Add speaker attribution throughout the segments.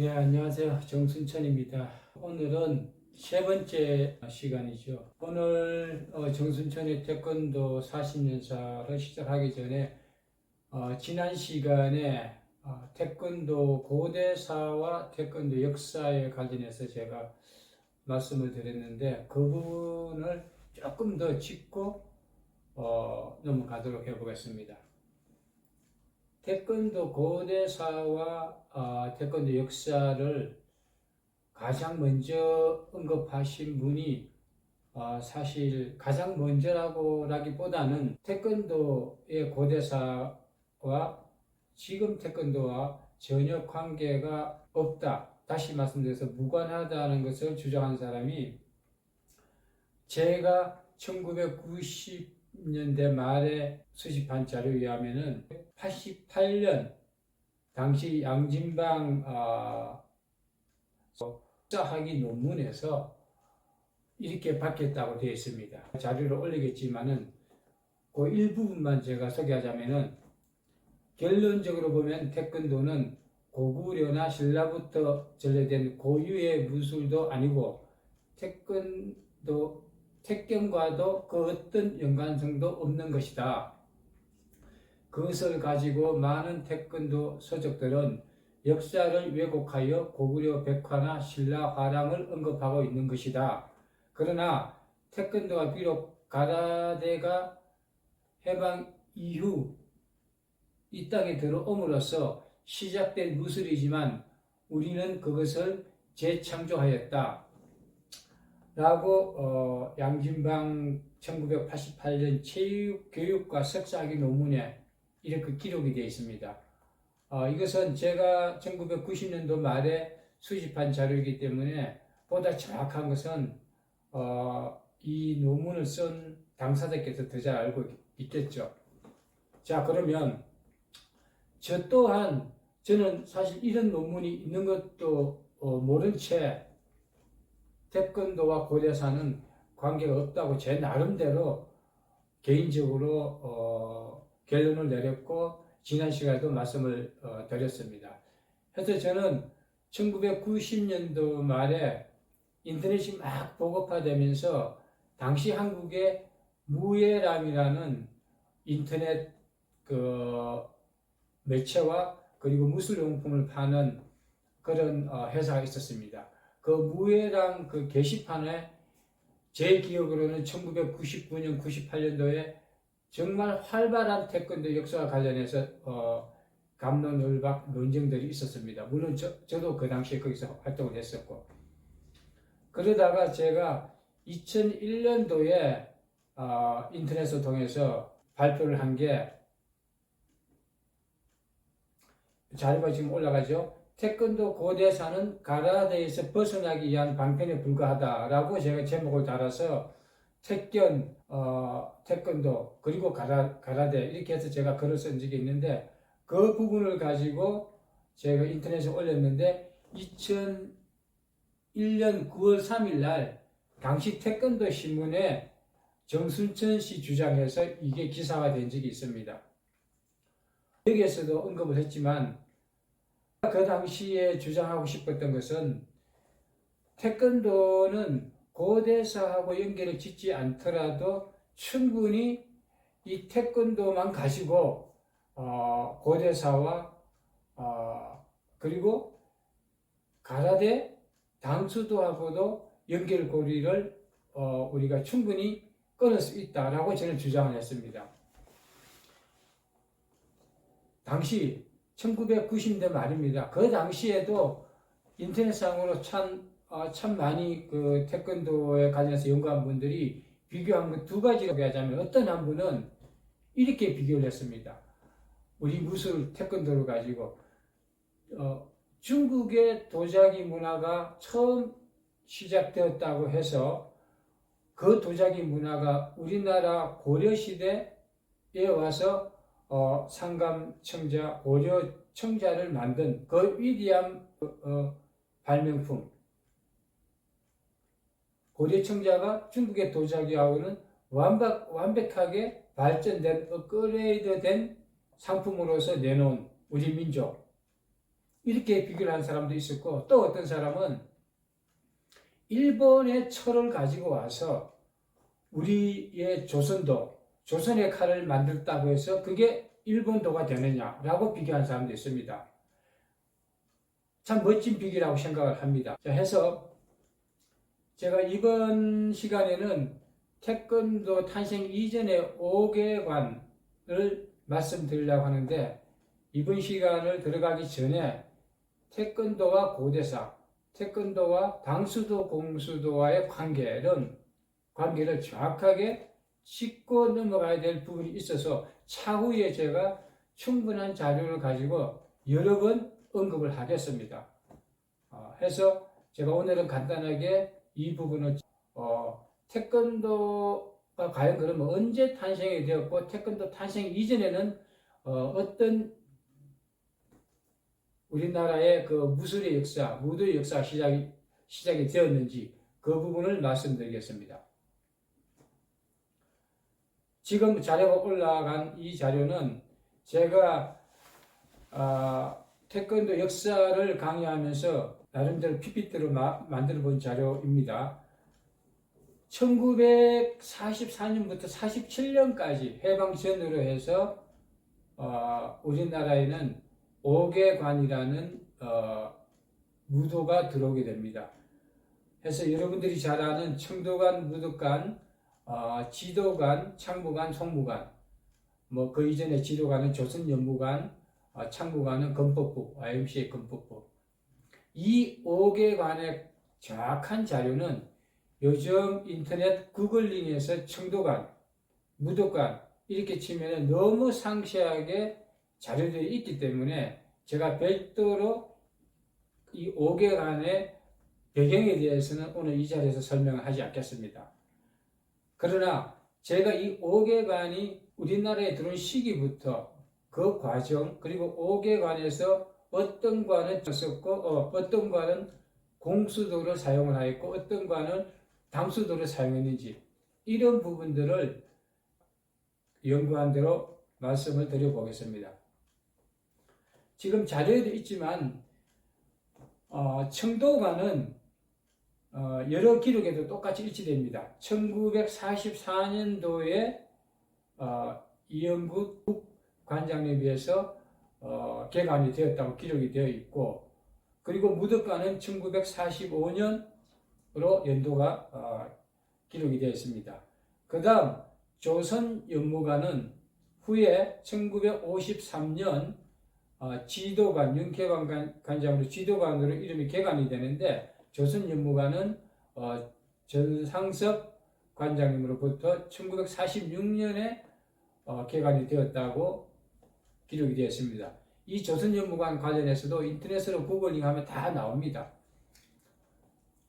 Speaker 1: 네, 안녕하세요. 정순천입니다. 오늘은 세 번째 시간이죠. 오늘 어, 정순천의 태권도 40년사를 시작하기 전에 어, 지난 시간에 어, 태권도 고대사와 태권도 역사에 관련해서 제가 말씀을 드렸는데 그 부분을 조금 더 짚고 어, 넘어가도록 해보겠습니다. 태권도 고대사와 어, 태권도 역사를 가장 먼저 언급하신 분이 어, 사실 가장 먼저라고라기보다는 태권도의 고대사와 지금 태권도와 전혀 관계가 없다. 다시 말씀드려서 무관하다는 것을 주장한 사람이 제가 1990 년대 말에 수집한 자료에 의하면은 88년 당시 양진방 어, 학위 논문에서 이렇게 바뀌었다고 되어 있습니다. 자료를 올리겠지만은 그 일부분만 제가 소개하자면은 결론적으로 보면 태권도는 고구려나 신라부터 전래된 고유의 무술도 아니고 태권도 태권과도 그 어떤 연관성도 없는 것이다. 그것을 가지고 많은 태권도 서적들은 역사를 왜곡하여 고구려 백화나 신라 화랑을 언급하고 있는 것이다. 그러나 태권도가 비록 가라데가 해방 이후 이 땅에 들어옴으로써 시작된 무술이지만 우리는 그것을 재창조하였다. 라고 어, 양진방 1988년 체육교육과 석사학위 논문에 이렇게 기록이 되어 있습니다. 어, 이것은 제가 1990년도 말에 수집한 자료이기 때문에 보다 정확한 것은 어, 이 논문을 쓴 당사자께서 더 잘 알고 있겠죠. 자 그러면 저 또한 저는 사실 이런 논문이 있는 것도 어, 모른 채 태권도와 고대사는 관계가 없다고 제 나름대로 개인적으로 어, 결론을 내렸고 지난 시간에도 말씀을 어, 드렸습니다. 그래서 저는 1990년도 말에 인터넷이 막 보급화되면서 당시 한국에 무예람이라는 인터넷 그 매체와 그리고 무술용품을 파는 그런 어, 회사가 있었습니다. 그 무예랑 그 게시판에 제 기억으로는 1999년, 98년도에 정말 활발한 태권도 역사와 관련해서 어, 감론을박 논쟁들이 있었습니다. 물론 저, 저도 그 당시에 거기서 활동을 했었고 그러다가 제가 2001년도에 어, 인터넷을 통해서 발표를 한 게 자료가 지금 올라가죠. 태권도 고대사는 가라데에서 벗어나기 위한 방편에 불과하다라고 제가 제목을 달아서 태권, 어, 태권도 그리고 가라, 가라데 이렇게 해서 제가 글을 쓴 적이 있는데 그 부분을 가지고 제가 인터넷에 올렸는데 2001년 9월 3일 날 당시 태권도 신문에 정순천 씨 주장해서 이게 기사가 된 적이 있습니다. 여기에서도 언급을 했지만 그 당시에 주장하고 싶었던 것은 태권도는 고대사하고 연결을 짓지 않더라도 충분히 이 태권도만 가지고 어, 고대사와 어, 그리고 가라데 당수도하고도 연결고리를 어, 우리가 충분히 끊을 수 있다라고 저는 주장을 했습니다. 당시 1990대 말입니다. 그 당시에도 인터넷상으로 참, 어, 참 많이 그 태권도에 관련해서 연구한 분들이 비교한 것 두 가지를 하자면 어떤 한 분은 이렇게 비교를 했습니다. 우리 무술 태권도를 가지고 어, 중국의 도자기 문화가 처음 시작되었다고 해서 그 도자기 문화가 우리나라 고려 시대에 와서 어, 상감 청자, 고려청자를 만든 그 위대한 어, 발명품. 고려 청자가 중국의 도자기하고는 완벽, 완벽하게 발전된 업그레이드된 상품으로서 내놓은 우리 민족. 이렇게 비교를 하는 사람도 있었고 또 어떤 사람은 일본의 철을 가지고 와서 우리의 조선도 조선의 칼을 만들었다고 해서 그게 일본도가 되느냐라고 비교하는 사람도 있습니다. 참 멋진 비교라고 생각을 합니다. 자, 해서 제가 이번 시간에는 태권도 탄생 이전의 5개관을 말씀드리려고 하는데 이번 시간을 들어가기 전에 태권도와 고대사, 태권도와 당수도 공수도와의 관계는 관계를 정확하게 짚고 넘어가야 될 부분이 있어서 차후에 제가 충분한 자료를 가지고 여러 번 언급을 하겠습니다. 어, 해서 제가 오늘은 간단하게 이 부분을 어, 태권도가 과연 그러면 언제 탄생이 되었고 태권도 탄생 이전에는 어, 떤 우리나라의 그 무술의 역사, 무도의 역사 시작이 시작이 되었는지 그 부분을 말씀드리겠습니다. 지금 자료가 올라간 이 자료는 제가 아, 태권도 역사를 강의하면서 나름대로 PPT로 마, 만들어 본 자료입니다. 1944년부터 47년까지 해방 전으로 해서 어, 우리나라에는 오개관이라는 어, 무도가 들어오게 됩니다. 그래서 여러분들이 잘 아는 청도관, 무도관, 어, 지도관, 창무관, 송무관, 뭐 그 이전에 지도관은 조선연무관, 어, 창무관은 건법부, IMC의 건법부. 이 5개 관의 정확한 자료는 요즘 인터넷 구글링에서 청도관, 무도관 이렇게 치면 너무 상세하게 자료들이 있기 때문에 제가 별도로 이 5개관의 배경에 대해서는 오늘 이 자리에서 설명을 하지 않겠습니다. 그러나 제가 이 5개 관이 우리나라에 들어온 시기부터 그 과정 그리고 5개 관에서 어떤 관은 썼고 어, 떤 관은 공수도를 사용을 하였고 어떤 관은 당수도를 사용했는지 이런 부분들을 연구한 대로 말씀을 드려보겠습니다. 지금 자료에도 있지만 어, 청도관은 어, 여러 기록에도 똑같이 일치됩니다. 1944년도에 어, 이영국 관장에 비해서 어, 개관이 되었다고 기록이 되어 있고 그리고 무덕관은 1945년으로 연도가 어, 기록이 되어 있습니다. 그 다음 조선 연무관은 후에 1953년 어, 지도관, 윤케관 관장으로 지도관으로 이름이 개관이 되는데 조선 연무관은 어, 전상섭 관장님으로부터 1946년에 어, 개관이 되었다고 기록이 되었습니다. 이 조선연무관 관련해서도 인터넷으로 구글링하면 다 나옵니다.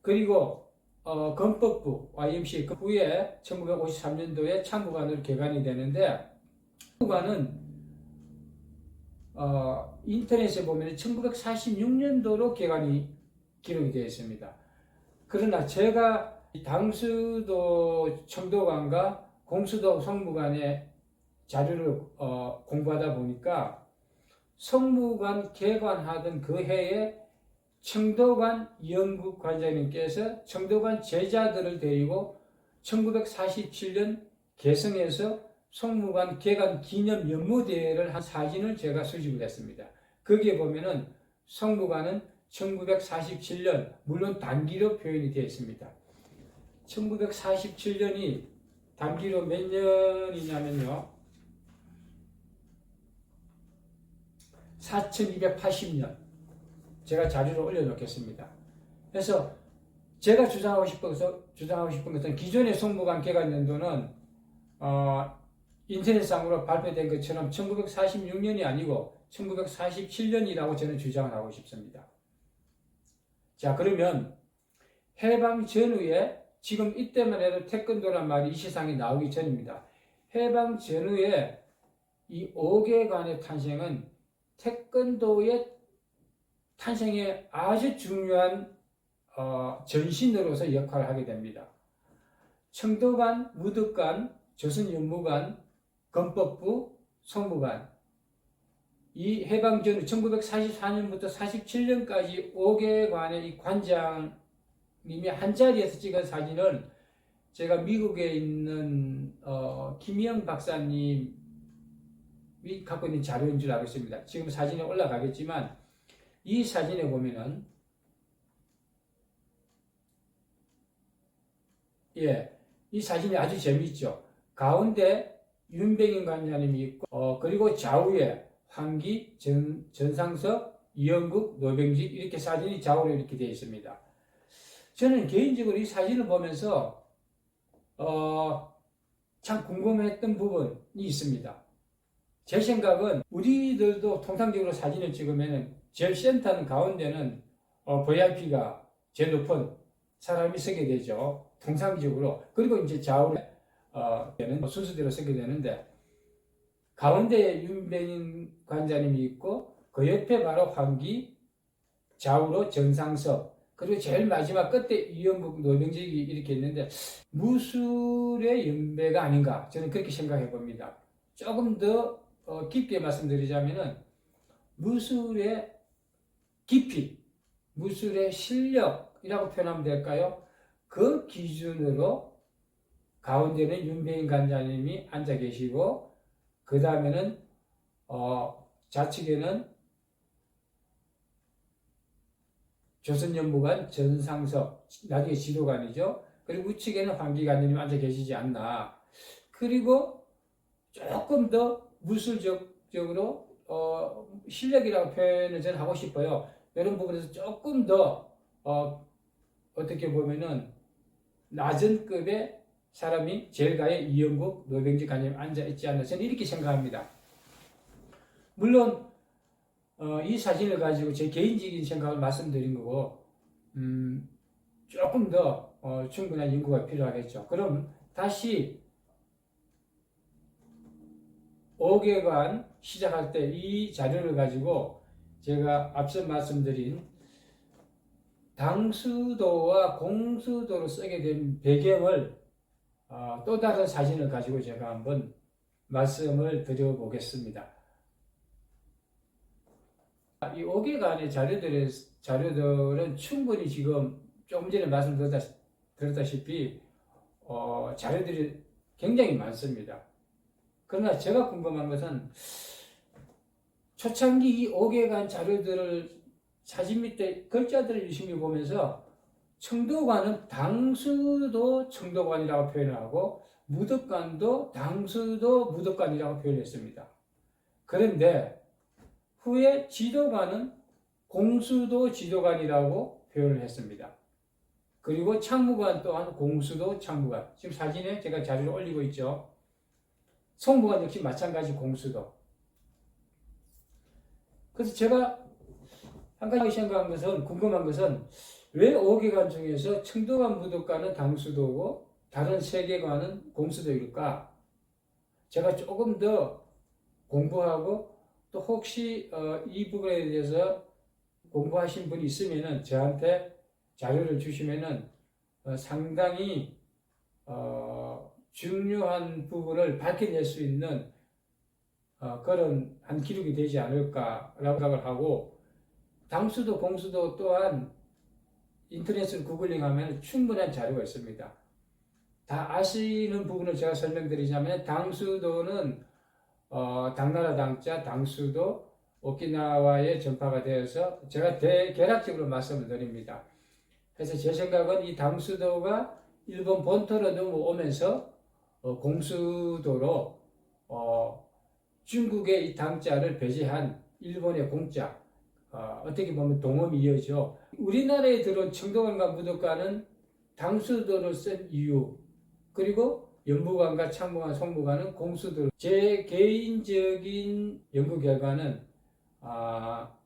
Speaker 1: 그리고 어, 건법부 YMC 그 후에 1953년도에 참무관으로 개관이 되는데 참무관은 어, 인터넷에 보면 1946년도로 개관이 기록이 되어 있습니다. 그러나 제가 당수도 청도관과 공수도 성무관의 자료를 어, 공부하다 보니까 성무관 개관하던 그 해에 청도관 연구관장님께서 청도관 제자들을 데리고 1947년 개성에서 성무관 개관 기념 연무대회를 한 사진을 제가 수집을 했습니다. 거기에 보면은 성무관은 1947년 물론 단기로 표현이 되어 있습니다. 1947년이 단기로 몇 년이냐면요. 4280년 제가 자료를 올려놓겠습니다. 그래서 제가 주장하고 싶어서 주장하고 싶은 것은 기존의 송무관 개관 연도는 어, 인터넷상으로 발표된 것처럼 1946년이 아니고 1947년이라고 저는 주장을 하고 싶습니다. 자 그러면 해방 전후에 지금 이때만 해도 태권도란 말이 이 세상에 나오기 전입니다. 해방 전후에 이 5개관의 탄생은 태권도의 탄생에 아주 중요한 어, 전신으로서 역할을 하게 됩니다. 청도관, 무덕관, 조선연무관, 건법부, 성무관 이 해방 전 1944년부터 47년까지 5개관의 이 관장님이 한 자리에서 찍은 사진을 제가 미국에 있는 어, 김영 박사님이 갖고 있는 자료인 줄 알고 있습니다. 지금 사진에 올라가겠지만 이 사진에 보면은 예, 이 사진이 아주 재미있죠. 가운데 윤백인 관장님이 있고 어, 그리고 좌우에 황기, 전, 전상석, 이영국, 노병직 이렇게 사진이 좌우로 이렇게 되어 있습니다. 저는 개인적으로 이 사진을 보면서 어, 참 궁금했던 부분이 있습니다. 제 생각은 우리들도 통상적으로 사진을 찍으면 제일 센터는 가운데는 어, VIP가 제일 높은 사람이 서게 되죠. 통상적으로. 그리고 이제 좌우에 어, 는 순서대로 서게 되는데 가운데에 윤배인 관장님이 있고 그 옆에 바로 황기, 좌우로 정상석, 그리고 제일 마지막 끝에 이영국 노병직이 이렇게 있는데 무술의 연배가 아닌가 저는 그렇게 생각해 봅니다. 조금 더 어, 깊게 말씀드리자면은 무술의 깊이, 무술의 실력이라고 표현하면 될까요? 그 기준으로 가운데는 윤배인 관장님이 앉아 계시고 그 다음에는 어, 좌측에는 조선연구관 전상석 나중에 지도관이죠. 그리고 우측에는 황기관님이 앉아 계시지 않나. 그리고 조금 더 무술적으로 어, 실력이라고 표현을 저는 하고 싶어요. 이런 부분에서 조금 더 어, 어떻게 보면은 낮은 급의 사람이 제일 가에 이영국 노병지 관님 앉아 있지 않나 저는 이렇게 생각합니다. 물론 어, 이 사진을 가지고 제 개인적인 생각을 말씀드린 거고 음, 조금 더 어, 충분한 연구가 필요하겠죠. 그럼 다시 5개간 시작할 때 이 자료를 가지고 제가 앞서 말씀드린 당수도와 공수도로 쓰게 된 배경을 어, 또 다른 사진을 가지고 제가 한번 말씀을 드려보겠습니다. 이 5개간의 자료들의, 자료들은 충분히 지금 조금 전에 말씀드렸다시피 어, 자료들이 굉장히 많습니다. 그러나 제가 궁금한 것은 초창기 이 5개간 자료들을 사진 밑에 글자들을 유심히 보면서 청도관은 당수도 청도관이라고 표현을 하고 무덕관도 당수도 무덕관이라고 표현했습니다. 그런데 후에 지도관은 공수도 지도관이라고 표현을 했습니다. 그리고 창무관 또한 공수도 창무관. 지금 사진에 제가 자료를 올리고 있죠. 송무관 역시 마찬가지 공수도. 그래서 제가 한 가지 생각한 것은 궁금한 것은 왜 5개관 중에서 청도관 무도관은 당수도고 다른 세 개관은 공수도일까? 제가 조금 더 공부하고 또 혹시 어, 이 부분에 대해서 공부하신 분이 있으면은 저한테 자료를 주시면은 어, 상당히 어, 중요한 부분을 밝혀낼 수 있는 어, 그런 한 기록이 되지 않을까라고 생각을 하고 당수도 공수도 또한 인터넷을 구글링하면 충분한 자료가 있습니다. 다 아시는 부분을 제가 설명드리자면 당수도는 어, 당나라 당자 당수도 오키나와에 전파가 되어서 제가 대개략적으로 말씀을 드립니다. 그래서 제 생각은 이 당수도가 일본 본토로 넘어오면서 어, 공수도로 어, 중국의 이 당자를 배제한 일본의 공자 어, 떻게 보면 동음이 이어져 우리나라에 들어온 청도관과 무도관은 당수도를 쓴 이유 그리고 연부관과 창무관, 송무관은 공수들. 제 개인적인 연구 결과는 아,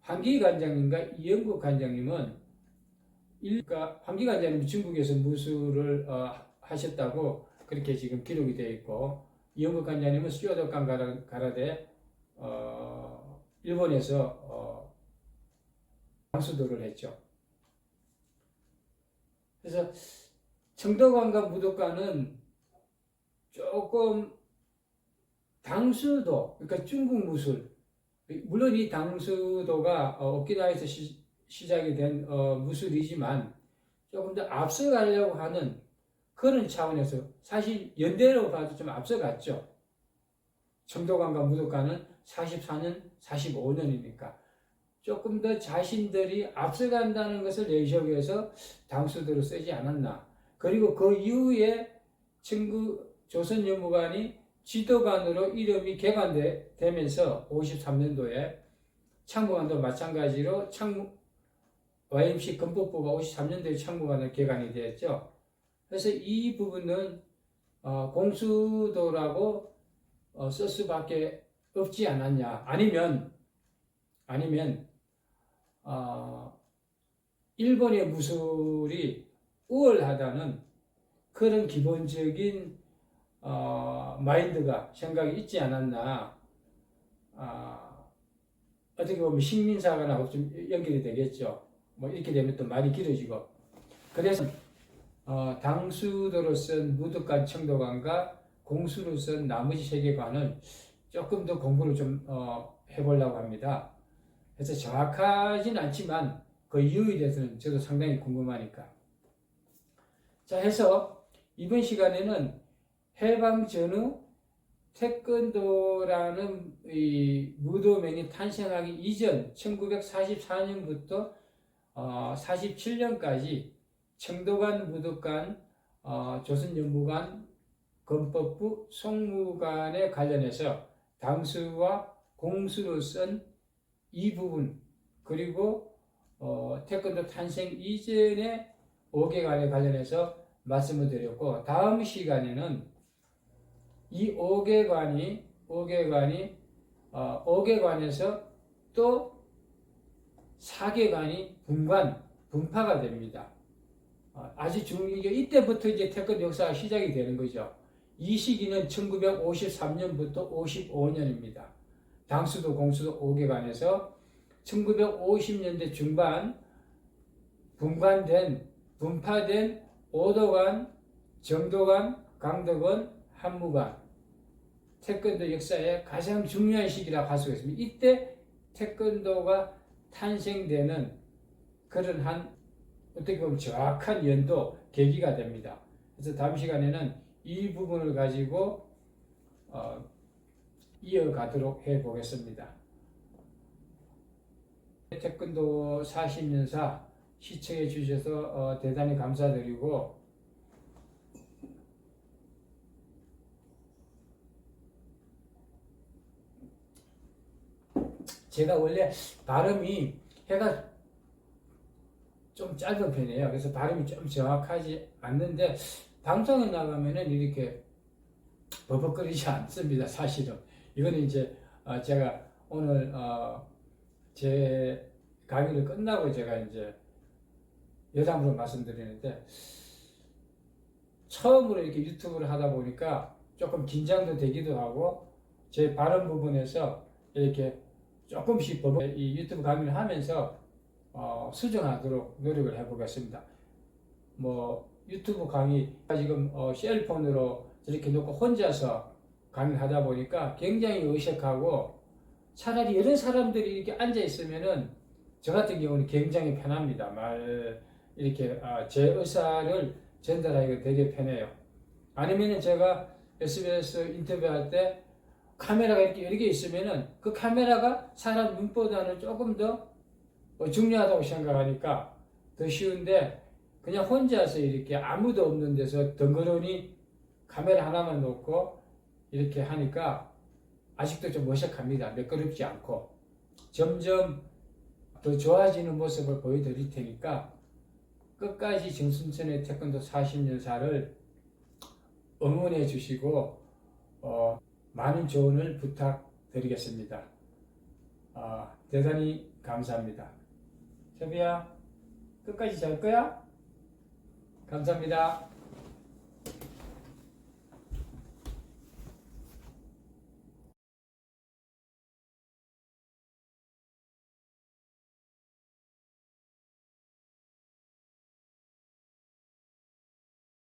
Speaker 1: 황기 관장님과 이영국 관장님은 일가 황기 관장님 중국에서 무술을 어, 하셨다고 그렇게 지금 기록이 되어 있고 이영국 관장님은 수요덕강 가라데 어, 일본에서 어, 강수도를 했죠. 그래서 청도관과 무도관은 조금 당수도, 그러니까 중국 무술, 물론 이 당수도가 어, 오키나와에서 시, 시작이 된 어, 무술이지만 조금 더 앞서가려고 하는 그런 차원에서 사실 연대로 봐도 좀 앞서갔죠. 청도관과 무도관은 44년, 45년이니까 조금 더 자신들이 앞서간다는 것을 내시하기위해서 당수도를 쓰지 않았나. 그리고 그 이후에 청구 조선연무관이 지도관으로 이름이 개관되면서 53년도에 창무관도 마찬가지로 창무 YMC 건법부가 53년도에 창무관으로 개관이 되었죠. 그래서 이 부분은 어, 공수도라고 어, 쓸 수밖에 없지 않았냐. 아니면 아니면 어, 일본의 무술이 우월하다는 그런 기본적인 어, 마인드가 생각이 있지 않았나. 아, 어떻게 보면 식민사관하고 좀 연결이 되겠죠. 뭐 이렇게 되면 또 말이 길어지고. 그래서 어, 당수도로 쓴 무득관 청도관과 공수로 쓴 나머지 세계관을 조금 더 공부를 좀 어, 해보려고 합니다. 그래서 정확하진 않지만 그 이유에 대해서는 저도 상당히 궁금하니까. 자, 해서 이번 시간에는 해방 전후 태권도라는 이 무도면이 탄생하기 이전 1944년부터 어, 47년까지 청도관, 무도관, 어, 조선연무관, 건법부, 송무관에 관련해서 당수와 공수로 쓴 이 부분 그리고 어, 태권도 탄생 이전의 5개관에 관련해서 말씀을 드렸고 다음 시간에는 이 5개관이 5개관이 어, 5개관에서 또 4개관이 분관 분파가 됩니다. 어, 아주 중 이게 이때부터 이제 태권 역사가 시작이 되는 거죠. 이 시기는 1953년부터 55년입니다. 당수도 공수도 5개관에서 1950년대 중반 분관된 분파된 오도관, 정도관, 강덕원, 한무관 태권도 역사의 가장 중요한 시기라고 할 수가 있습니다. 이때 태권도가 탄생되는 그런 한 어떻게 보면 정확한 연도 계기가 됩니다. 그래서 다음 시간에는 이 부분을 가지고 어, 이어가도록 해 보겠습니다. 태권도 40년사 시청해 주셔서 어, 대단히 감사드리고 제가 원래 발음이 해가 좀 짧은 편이에요. 그래서 발음이 좀 정확하지 않는데 방송에 나가면은 이렇게 버벅거리지 않습니다. 사실은 이거는 이제 어, 제가 오늘 어, 제 강의를 끝나고 제가 이제 여담으로 말씀드리는데 처음으로 이렇게 유튜브를 하다 보니까 조금 긴장도 되기도 하고 제 발음 부분에서 이렇게 조금씩 이 유튜브 강의를 하면서 어, 수정하도록 노력을 해보겠습니다. 뭐 유튜브 강의 지금 어, 셀폰으로 저렇게 놓고 혼자서 강의를 하다 보니까 굉장히 어색하고 차라리 이런 사람들이 이렇게 앉아 있으면은 저 같은 경우는 굉장히 편합니다. 말 이렇게 아, 제 의사를 전달하기가 되게 편해요. 아니면은 제가 SBS 인터뷰할 때 카메라가 이렇게 여러 개 있으면은 그 카메라가 사람 눈보다는 조금 더 어, 중요하다고 생각하니까 더 쉬운데 그냥 혼자서 이렇게 아무도 없는 데서 덩그러니 카메라 하나만 놓고 이렇게 하니까 아직도 좀 어색합니다. 매끄럽지 않고 점점 더 좋아지는 모습을 보여드릴 테니까 끝까지 정순천의 태권도 40년사를 응원해 주시고 어, 많은 조언을 부탁드리겠습니다. 어, 대단히 감사합니다. 세비야 끝까지 잘 거야? 감사합니다.